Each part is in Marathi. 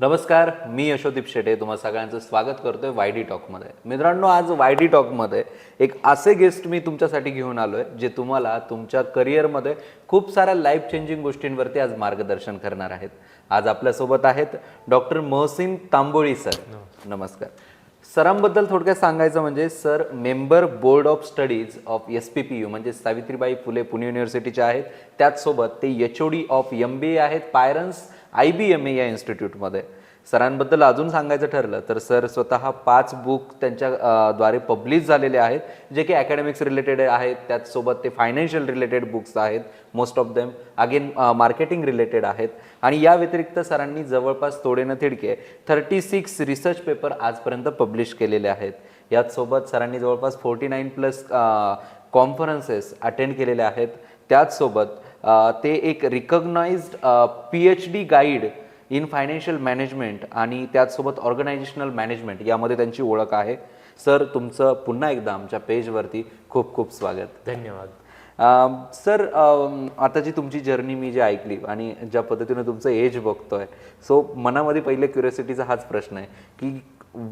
नमस्कार मी यशोदीप शेटे. तुम्हा सगळ्यांचं स्वागत करतोय वाय डी टॉकमध्ये. मित्रांनो आज वाय डी टॉकमध्ये एक असे गेस्ट मी तुमच्यासाठी घेऊन आलो आहे जे तुम्हाला तुमच्या करिअरमध्ये खूप साऱ्या लाईफ चेंजिंग गोष्टींवरती आज मार्गदर्शन करणार आहेत. आज आपल्यासोबत आहेत डॉक्टर महसिन तांबोळी सर. नमस्कार. सरांबद्दल थोडक्यात सांगायचं म्हणजे sir member board of studies of S P P U म्हणजे सावित्रीबाई फुले पुणे युनिव्हर्सिटीच्या आहेत. त्याचसोबत ते H O D of M B A आहेत. पायरन्स आय बी एम ए या इन्स्टिट्यूटमध्ये. सरांबद्दल अजून सांगायचं ठरलं तर सर स्वतः पाच बुक त्यांच्या द्वारे पब्लिश झालेले आहेत जे की अकॅडमिक्स रिलेटेड आहेत त्याचसोबत ते फायनान्शियल रिलेटेड बुक्स आहेत most of them again marketing related आहेत. आणि या व्यतिरिक्त सरांनी जवळपास तोडे न थिडके थर्टी सिक्स रिसर्च पेपर आजपर्यंत पब्लिश केलेले आहेत. याचसोबत सरांनी जवळपास forty nine plus conferences attend केलेले आहेत. त्याचसोबत ते एक recognised P H D guide in financial management आणि त्याचसोबत ऑर्गनायझेशनल मॅनेजमेंट यामध्ये त्यांची ओळख आहे. सर तुमचं पुन्हा एकदा आमच्या पेजवरती खूप खूप स्वागत. धन्यवाद. सर आता जी तुमची जर्नी मी जी ऐकली आणि ज्या पद्धतीने तुमचं एज बघतोय सो मनामध्ये पहिले क्युरियोसिटीचा हाच प्रश्न आहे की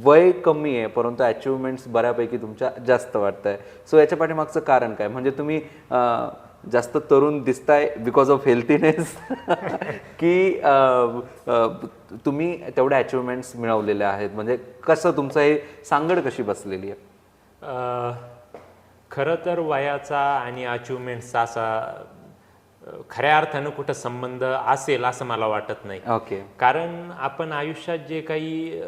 वय कमी आहे परंतु अचिव्हमेंट्स बऱ्यापैकी तुमच्या जास्त वाटत आहे सो याच्या पाठीमागचं कारण काय? म्हणजे तुम्ही जास्त तरुण दिसताय बिकॉज ऑफ हेल्थीनेस की तुम्ही तेवढ्या अचिव्हमेंट्स मिळवलेल्या आहेत. म्हणजे कसं तुमचं हे सांगड कशी बसलेली आहे? खरं तर वयाचा आणि अचिव्हमेंटचा असा खऱ्या अर्थानं कुठं संबंध असेल असं मला वाटत नाही. ओके कारण आपण आयुष्यात जे काही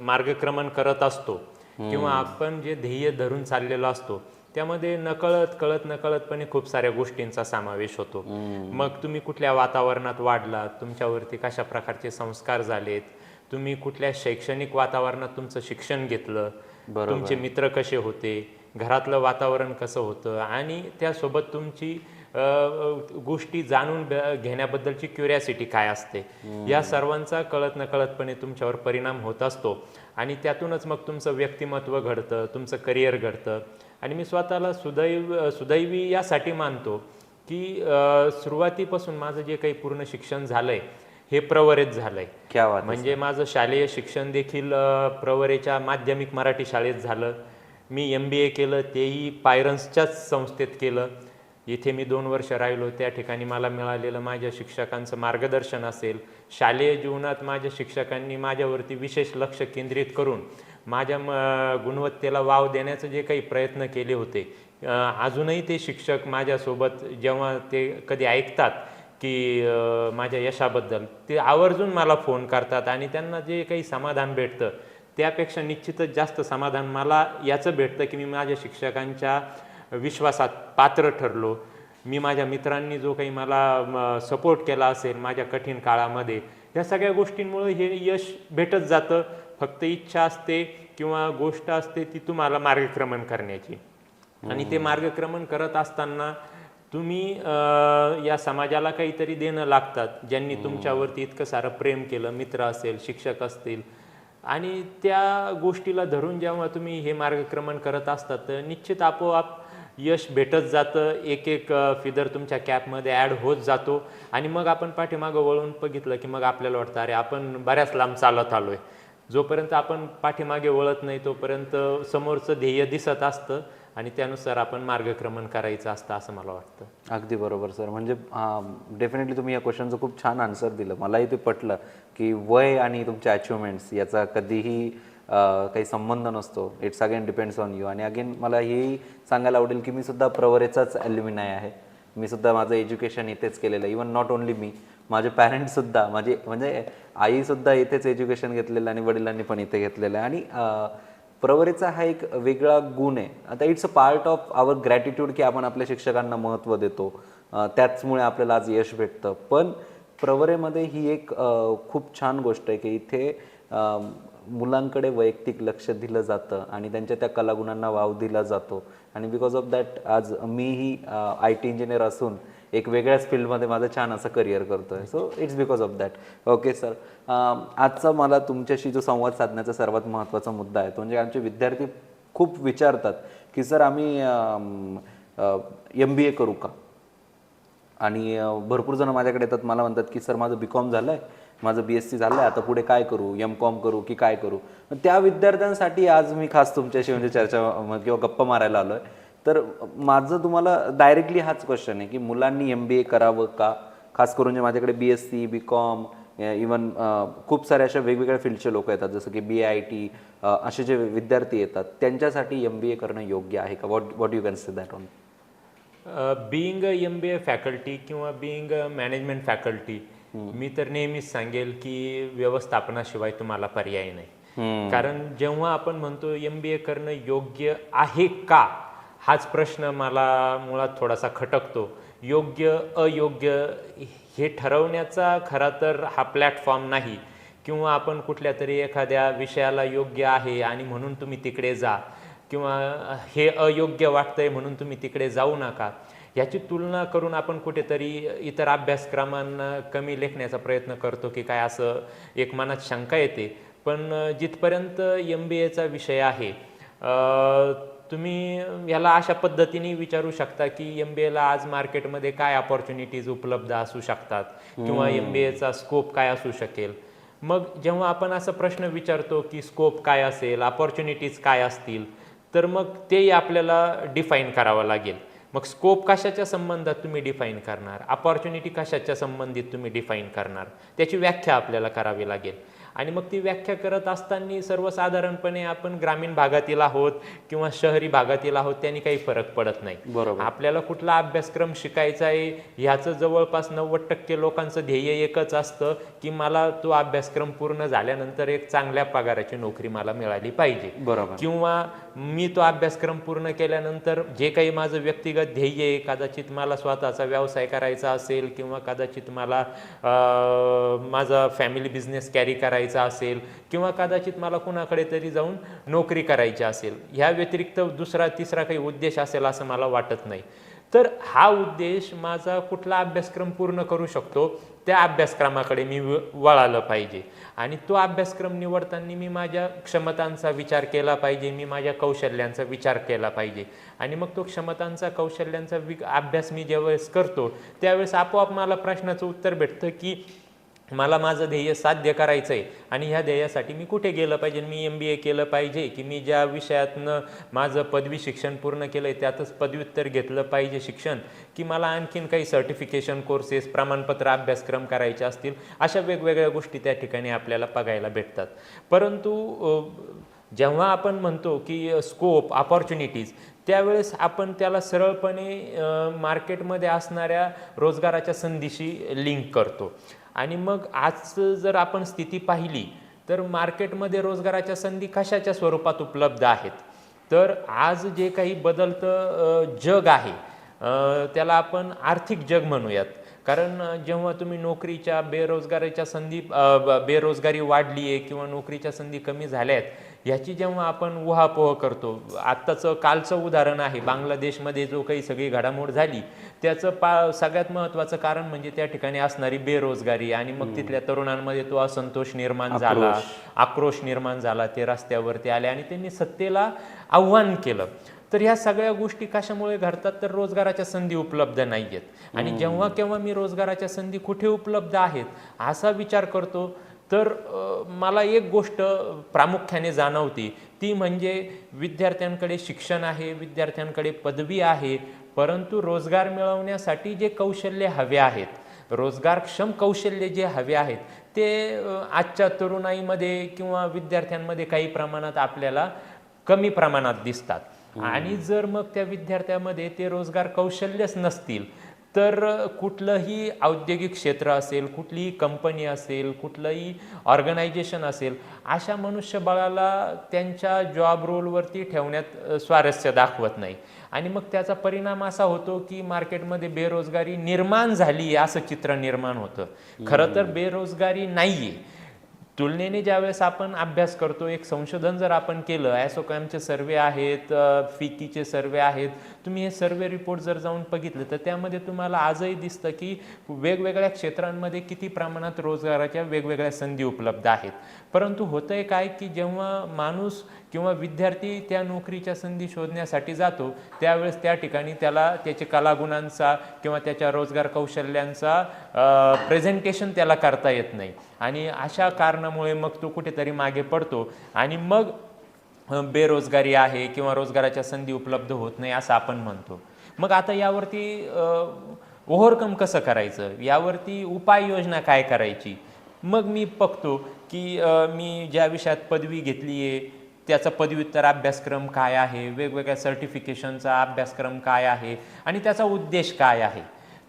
मार्गक्रमण करत असतो किंवा आपण जे ध्येय धरून चाललेलो असतो त्यामध्ये नकळत कळत नकळतपणे खूप साऱ्या गोष्टींचा समावेश होतो. मग तुम्ही कुठल्या वातावरणात वाढलात? तुमच्यावरती कशा प्रकारचे संस्कार झालेत? तुम्ही कुठल्या शैक्षणिक वातावरणात तुमचं शिक्षण घेतलं? तुमचे मित्र कसे होते? घरातलं वातावरण कसं होतं? आणि त्यासोबत तुमची गोष्टी जाणून घेण्याबद्दलची क्युरियासिटी काय असते? या सर्वांचा कळत नकळतपणे तुमच्यावर परिणाम होत असतो. आणि त्यातूनच मग तुमचं व्यक्तिमत्व घडतं तुमचं करिअर घडतं. आणि मी स्वतःला सुदैव सुदैवी यासाठी मानतो की सुरुवातीपासून माझं जे काही पूर्ण शिक्षण झालंय हे प्रवरित झालंय. म्हणजे माझं शालेय शिक्षण देखील प्रवरेच्या माध्यमिक मराठी शाळेत झालं. मी एम बी ए केलं तेही पायरन्सच्याच संस्थेत केलं. इथे मी दोन वर्ष राहिलो त्या ठिकाणी मला मिळालेलं माझ्या शिक्षकांचं मार्गदर्शन असेल. शालेय जीवनात माझ्या शिक्षकांनी माझ्यावरती विशेष लक्ष केंद्रित करून माझ्या म गुणवत्तेला वाव देण्याचं जे काही प्रयत्न केले होते अजूनही ते शिक्षक माझ्यासोबत जेव्हा ते कधी ऐकतात की माझ्या यशाबद्दल ते आवर्जून मला फोन करतात आणि त्यांना जे काही समाधान भेटतं त्यापेक्षा निश्चितच जास्त समाधान मला याचं भेटतं की मी माझ्या शिक्षकांच्या विश्वासात पात्र ठरलो. मी माझ्या मित्रांनी जो काही मला सपोर्ट केला असेल माझ्या कठीण काळामध्ये या सगळ्या गोष्टींमुळे हे यश भेटत जातं. फक्त इच्छा असते किंवा गोष्ट असते ती तुम्हाला मार्गक्रमण करण्याची. आणि ते मार्गक्रमण करत असताना तुम्ही या समाजाला काहीतरी देणं लागतात ज्यांनी तुमच्यावरती इतकं सारं प्रेम केलं मित्र असेल शिक्षक असतील. आणि त्या गोष्टीला धरून जेव्हा तुम्ही हे मार्गक्रमण करत असतात तर निश्चित आपोआप यश भेटत जातं. एक एक फिदर तुमच्या कॅपमध्ये ॲड होत जातो. आणि मग आपण पाठीमागं वळून बघितलं की मग आपल्याला वाटतं अरे आपण बऱ्याच लांब चालत आलोय. जोपर्यंत आपण पाठीमागे वळत नाही तोपर्यंत समोरचं ध्येय दिसत असतं आणि त्यानुसार आपण मार्गक्रमण करायचं असतं असं मला वाटतं. अगदी बरोबर सर. म्हणजे डेफिनेटली तुम्ही या क्वेश्चनचं खूप छान आन्सर दिलं. मलाही ते पटलं की वय आणि तुमच्या अचिव्हमेंट्स याचा कधीही काही संबंध नसतो. It's again depends on you आणि अगेन मला हेही सांगायला आवडेल की मी सुद्धा प्रवरेचाच ॲल्युमिनाय आहे. मी सुद्धा माझं एज्युकेशन इथेच केलेलं इवन नॉट ओन्ली मी माझे पॅरेंट्ससुद्धा माझे म्हणजे आईसुद्धा इथेच एज्युकेशन घेतलेलं आणि वडिलांनी पण इथे घेतलेलं आहे. आणि प्रवरेचा हा एक वेगळा गुण आहे. आता it's a part of our gratitude की आपण आपल्या शिक्षकांना महत्त्व देतो. त्याचमुळे आपल्याला आज यश भेटतं. पण प्रवरेमध्ये ही एक खूप छान गोष्ट आहे की इथे मुलांकडे वैयक्तिक लक्ष दिलं जातं आणि त्यांच्या त्या कलागुणांना वाव दिला जातो. आणि बिकॉज ऑफ दॅट आज मीही आय टी इंजिनियर असून एक वेगळ्याच फील्डमध्ये माझं छान असं करिअर करतोय. So it's because of that okay sir आजचा मला तुमच्याशी जो संवाद साधण्याचा सर्वात महत्त्वाचा मुद्दा आहे तो म्हणजे आमचे विद्यार्थी खूप विचारतात की सर आम्ही एम बी ए करू का? आणि भरपूर जण माझ्याकडे येतात मला म्हणतात की सर माझं बी कॉम झालं आहे माझं बी एस सी झालं आहे आता पुढे काय करू? एम कॉम करू की काय करू? मग त्या विद्यार्थ्यांसाठी आज मी खास तुमच्याशी म्हणजे चर्चा किंवा गप्पा मारायला आलो आहे तर माझं तुम्हाला डायरेक्टली हाच क्वेश्चन आहे की मुलांनी एम बी ए करावं का? खास करून जे माझ्याकडे B S C B com even खूप सारे अशा वेगवेगळ्या फील्डचे लोक येतात जसं की बी आय टी असे जे विद्यार्थी येतात त्यांच्यासाठी एम बी ए करणं योग्य आहे का? What what you can say that on being M B A faculty किंवा बिईंग मॅनेजमेंट फॅकल्टी मी तर नेहमीच सांगेल की व्यवस्थापनाशिवाय तुम्हाला पर्याय नाही. कारण जेव्हा आपण म्हणतो एम बी ए करणं योग्य आहे का हाच प्रश्न मला मुळात थोडासा खटकतो. योग्य अयोग्य हे ठरवण्याचा खरा तर हा प्लॅटफॉर्म नाही. किंवा आपण कुठल्या तरी एखाद्या विषयाला योग्य आहे आणि म्हणून तुम्ही तिकडे जा. किंवा हे अयोग्य वाटतंय म्हणून तुम्ही तिकडे जाऊ नका. याची तुलना करून आपण कुठेतरी इतर अभ्यासक्रमांना कमी लेखण्याचा प्रयत्न करतो की काय असं एक मनात शंका येते. पण जिथपर्यंत एम बी एचा विषय आहे तुम्ही याला अशा पद्धतीने विचारू शकता की एम बी एला आज मार्केटमध्ये काय ऑपॉर्च्युनिटीज उपलब्ध असू शकतात किंवा एम बी एचा स्कोप काय असू शकेल? मग जेव्हा आपण असा प्रश्न विचारतो की स्कोप काय असेल ऑपॉर्च्युनिटीज काय असतील तर मग तेही आपल्याला डिफाईन करावं लागेल. मग स्कोप कशाच्या संबंधात तुम्ही डिफाईन करणार? अपॉर्च्युनिटी कशाच्या संबंधित तुम्ही डिफाईन करणार? त्याची व्याख्या आपल्याला करावी लागेल. आणि मग ती व्याख्या करत असताना सर्वसाधारणपणे आपण ग्रामीण भागातील आहोत किंवा शहरी भागातील आहोत त्यांनी काही फरक पडत नाही. बरोबर. आपल्याला कुठला अभ्यासक्रम शिकायचा आहे ह्याचं जवळपास नव्वद टक्के लोकांचं ध्येय एकच असतं की मला तो अभ्यासक्रम पूर्ण झाल्यानंतर एक चांगल्या पगाराची नोकरी मला मिळाली पाहिजे. बरोबर. किंवा मी तो अभ्यासक्रम पूर्ण केल्यानंतर जे काही माझं व्यक्तिगत ध्येय आहे कदाचित मला स्वतःचा व्यवसाय करायचा असेल किंवा कदाचित मला माझा फॅमिली बिझनेस कॅरी करायचा असेल किंवा कदाचित मला कुणाकडे तरी जाऊन नोकरी करायची असेल ह्या व्यतिरिक्त दुसरा तिसरा काही उद्देश असेल असं मला वाटत नाही. तर हा उद्देश माझा कुठला अभ्यासक्रम पूर्ण करू शकतो त्या अभ्यासक्रमाकडे मी वळालं पाहिजे. आणि तो अभ्यासक्रम निवडताना मी माझ्या क्षमतांचा विचार केला पाहिजे मी माझ्या कौशल्यांचा विचार केला पाहिजे. आणि मग तो क्षमतांचा कौशल्यांचा वि अभ्यास मी ज्यावेळेस करतो त्यावेळेस आपोआप मला प्रश्नाचं उत्तर भेटतं की मला माझं ध्येय साध्य करायचं आहे आणि ह्या ध्येयासाठी मी कुठे गेलं पाहिजे? मी एम बी ए केलं पाहिजे की मी ज्या विषयातनं माझं पदवी शिक्षण पूर्ण केलं आहे त्यातच पदव्युत्तर घेतलं पाहिजे शिक्षण? की मला आणखीन काही सर्टिफिकेशन कोर्सेस प्रमाणपत्र अभ्यासक्रम करायचे असतील? अशा वेगवेगळ्या गोष्टी त्या ठिकाणी आपल्याला बघायला भेटतात. परंतु जेव्हा आपण म्हणतो की स्कोप ऑपॉर्च्युनिटीज त्यावेळेस आपण त्याला सरळपणे मार्केटमध्ये असणाऱ्या रोजगाराच्या संधीशी लिंक करतो. आणि मग आज जर आपण स्थिती पाहिली तर मार्केटमध्ये रोजगाराच्या संधी कशाच्या स्वरूपात उपलब्ध आहेत? तर आज जे काही बदलतं जग आहे त्याला आपण आर्थिक जग म्हणूयात. कारण जेव्हा तुम्ही नोकरीच्या बेरोजगारीच्या संधी ब- बेरोजगारी वाढली आहे किंवा नोकरीच्या संधी कमी झाल्या आहेत ह्याची जेव्हा आपण उहापोह करतो आत्ताचं कालचं उदाहरण आहे बांगलादेशमध्ये जो काही सगळी घडामोड झाली त्याचं पा सगळ्यात महत्त्वाचं कारण म्हणजे त्या ठिकाणी असणारी बेरोजगारी आणि मग तिथल्या तरुणांमध्ये तो असंतोष निर्माण झाला आक्रोश निर्माण झाला ते रस्त्यावरती आले आणि त्यांनी सत्तेला आव्हान केलं. तर ह्या सगळ्या गोष्टी कशामुळे घडतात? तर रोजगाराच्या संधी उपलब्ध नाही आहेत आणि जेव्हा केव्हा मी रोजगाराच्या संधी कुठे उपलब्ध आहेत असा विचार करतो तर मला एक गोष्ट प्रामुख्याने जाणवती. ती म्हणजे विद्यार्थ्यांकडे शिक्षण आहे विद्यार्थ्यांकडे पदवी आहे परंतु रोजगार मिळवण्यासाठी जे कौशल्य हवे आहेत रोजगारक्षम कौशल्य जे हवे आहेत ते आजच्या तरुणाईमध्ये किंवा विद्यार्थ्यांमध्ये काही प्रमाणात आपल्याला कमी प्रमाणात दिसतात. आणि जर मग त्या विद्यार्थ्यामध्ये ते रोजगार कौशल्यच नसतील तर कुठलंही औद्योगिक क्षेत्र असेल कुठलीही कंपनी असेल कुठलंही ऑर्गनायझेशन असेल अशा मनुष्यबळाला त्यांच्या जॉब रोलवरती ठेवण्यात स्वारस्य दाखवत नाही. आणि मग त्याचा परिणाम असा होतो की मार्केटमध्ये बेरोजगारी निर्माण झाली असं चित्र निर्माण होतं. खरं तर बेरोजगारी नाही आहे तुलनेने ज्यावेळेस आपण अभ्यास करतो एक संशोधन जर आपण केलं ॲसोकॅमचे सर्वे आहेत फिकीचे सर्वे आहेत तुम्ही हे सर्वे रिपोर्ट जर जाऊन बघितले तर त्यामध्ये तुम्हाला आजही दिसतं की वेगवेगळ्या क्षेत्रांमध्ये किती प्रमाणात रोजगाराच्या वेगवेगळ्या संधी उपलब्ध आहेत. परंतु होतंय काय की जेव्हा माणूस किंवा विद्यार्थी त्या नोकरीच्या संधी शोधण्यासाठी जातो त्यावेळेस त्या ठिकाणी त्याला त्याच्या कलागुणांचा किंवा त्याच्या रोजगार कौशल्यांचा प्रेझेंटेशन त्याला करता येत नाही. आणि अशा कारणामुळे मग तो कुठेतरी मागे पडतो आणि मग बेरोजगारी आहे किंवा रोजगाराच्या संधी उपलब्ध होत नाही असं आपण म्हणतो. मग आता यावरती ओव्हरकम कसं करायचं? यावरती उपाययोजना काय करायची? मग मी बघतो की मी ज्या विषयात पदवी घेतली आहे त्याचा पदव्युत्तर अभ्यासक्रम काय आहे? वेगवेगळ्या सर्टिफिकेशनचा अभ्यासक्रम काय आहे? आणि त्याचा उद्देश काय आहे?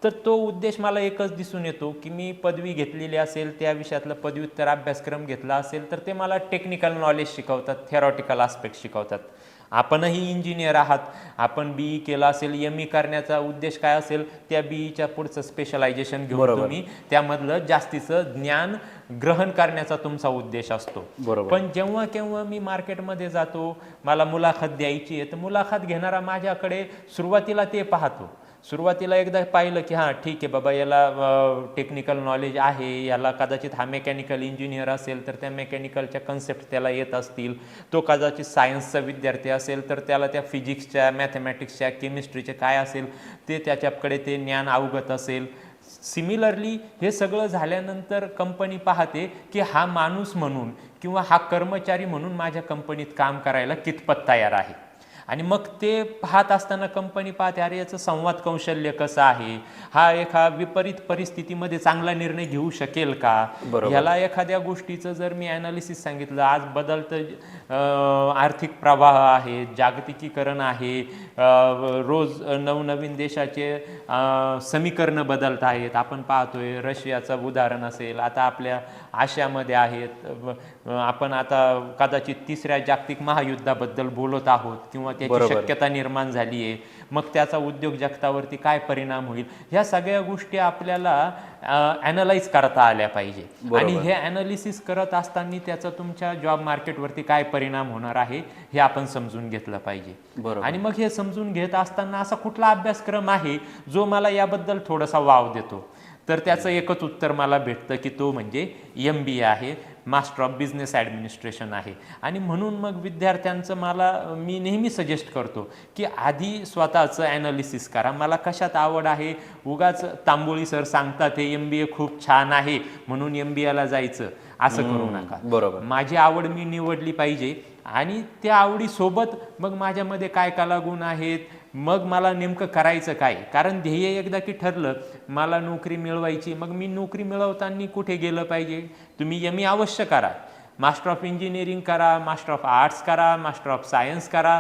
तर तो उद्देश मला एकच दिसून येतो की मी पदवी घेतलेली असेल त्या विषयातला पदव्युत्तर अभ्यासक्रम घेतला असेल तर ते मला टेक्निकल नॉलेज शिकवतात थेरॉटिकल आस्पेक्ट शिकवतात. आपणही इंजिनियर आहात आपण बीई केला असेल एम ई करण्याचा उद्देश काय असेल त्या बीईच्या पुढचं स्पेशलायझेशन घेऊन. तुम्ही त्यामधलं जास्तीचं ज्ञान ग्रहण करण्याचा तुमचा उद्देश असतो बरोबर. पण जेव्हा केव्हा मी मार्केटमध्ये जातो मला मुलाखत द्यायची आहे तर मुलाखत घेणारा माझ्याकडे सुरुवातीला ते पाहतो सुरुवातीला एकदा पाहिलं की हां ठीक आहे बाबा याला टेक्निकल नॉलेज आहे याला कदाचित हा मेकॅनिकल इंजिनियर असेल तर त्या मेकॅनिकलच्या कन्सेप्ट त्याला येत असतील. तो कदाचित सायन्सचा विद्यार्थी असेल तर त्याला त्या फिजिक्सच्या मॅथमॅटिक्सच्या केमिस्ट्रीचे काय असेल ते त्याच्याकडे ते ज्ञान अवगत असेल. सिमिलरली हे सगळं झाल्यानंतर कंपनी पाहते की हा माणूस म्हणून किंवा हा कर्मचारी म्हणून माझ्या कंपनीत काम करायला कितपत तयार आहे. आणि मग ते पाहत असताना कंपनी पाहते अरे याचं संवाद कौशल्य कसं आहे? हा एका विपरीत परिस्थितीमध्ये चांगला निर्णय घेऊ शकेल का. ह्याला एखाद्या गोष्टीचं जर मी अनालिसिस सांगितलं आज बदलतं आर्थिक प्रवाह आहे जागतिकीकरण आहे रोज नवनवीन देशाचे समीकरणं बदलत आहेत. आपण पाहतोय रशियाचं उदाहरण असेल आता आपल्या आशियामध्ये आहेत. आपण आता कदाचित तिसऱ्या जागतिक महायुद्धाबद्दल बोलत आहोत किंवा त्याची. शक्यता निर्माण झाली आहे मग त्याचा उद्योग जगतावरती काय परिणाम होईल ह्या सगळ्या गोष्टी आपल्याला अनालाइज करता आल्या पाहिजे. आणि हे अनालिसिस करत असताना त्याचा तुमच्या जॉब मार्केटवरती काय परिणाम होणार आहे हे आपण समजून घेतलं पाहिजे बरोबर. आणि मग हे समजून घेत असताना असा कुठला अभ्यासक्रम आहे जो मला याबद्दल थोडासा वाव देतो तर त्याचं एकच उत्तर मला भेटतं की तो म्हणजे एम बी ए आहे मास्टर ऑफ बिझनेस ॲडमिनिस्ट्रेशन आहे. आणि म्हणून मग विद्यार्थ्यांचं मला मी नेहमी सजेस्ट करतो की आधी स्वतःचं ॲनालिसिस करा. मला कशात आवड आहे? उगाच तांबोळी सर सांगतात हे एम बी ए खूप छान आहे म्हणून एम बी एला जायचं. असं करू नका. बरोबर. माझी आवड मी निवडली पाहिजे. आणि त्या आवडीसोबत मग माझ्यामध्ये काय कलागुण आहेत? मग मला नेमकं करायचं काय? कारण ध्येय एकदा की ठरलं मला नोकरी मिळवायची मग मी नोकरी मिळवताना कुठे गेलं पाहिजे? तुम्ही एम अवश्य करा. मास्टर ऑफ इंजिनिअरिंग करा मास्टर ऑफ आर्ट्स करा मास्टर ऑफ सायन्स करा.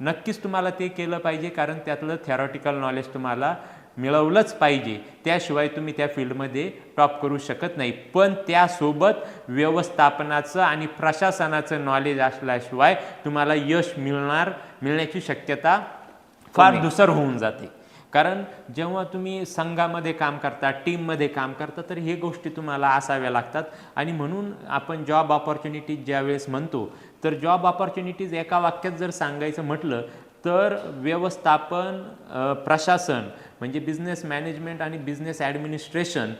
नक्कीच तुम्हाला ते केलं पाहिजे कारण त्यातलं थेरॉटिकल नॉलेज तुम्हाला मिळवलंच पाहिजे. त्याशिवाय तुम्ही त्या फील्डमध्ये टॉप करू शकत नाही. पण त्यासोबत व्यवस्थापनाचं आणि प्रशासनाचं नॉलेज असल्याशिवाय तुम्हाला यश मिळणार मिळण्याची शक्यता फार दुसर होऊन जाते. कारण जेव्हा तुम्ही संघामध्ये काम करता टीममध्ये काम करता तर हे गोष्टी तुम्हाला असाव्या लागतात. आणि म्हणून आपण जॉब ऑपॉर्च्युनिटीज ज्यावेळेस म्हणतो तर जॉब ऑपॉर्च्युनिटीज एका वाक्यात जर सांगायचं म्हटलं तर व्यवस्थापन प्रशासन म्हणजे बिझनेस मॅनेजमेंट आणि बिझनेस ॲडमिनिस्ट्रेशन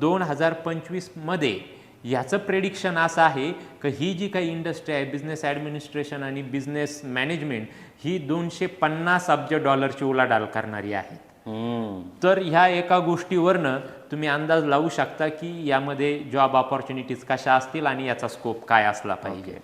दोन हजार पंचवीसमध्ये याचं प्रेडिक्शन असं आहे की ही जी काही इंडस्ट्री आहे बिझनेस ॲडमिनिस्ट्रेशन आणि बिझनेस मॅनेजमेंट ही दोनशे पन्नास अब्ज डॉलरची उलाढाल करणारी आहे. तर ह्या एका गोष्टीवरनं तुम्ही अंदाज लावू शकता की यामध्ये जॉब ऑपॉर्च्युनिटीज कशा असतील आणि याचा स्कोप काय असला पाहिजे.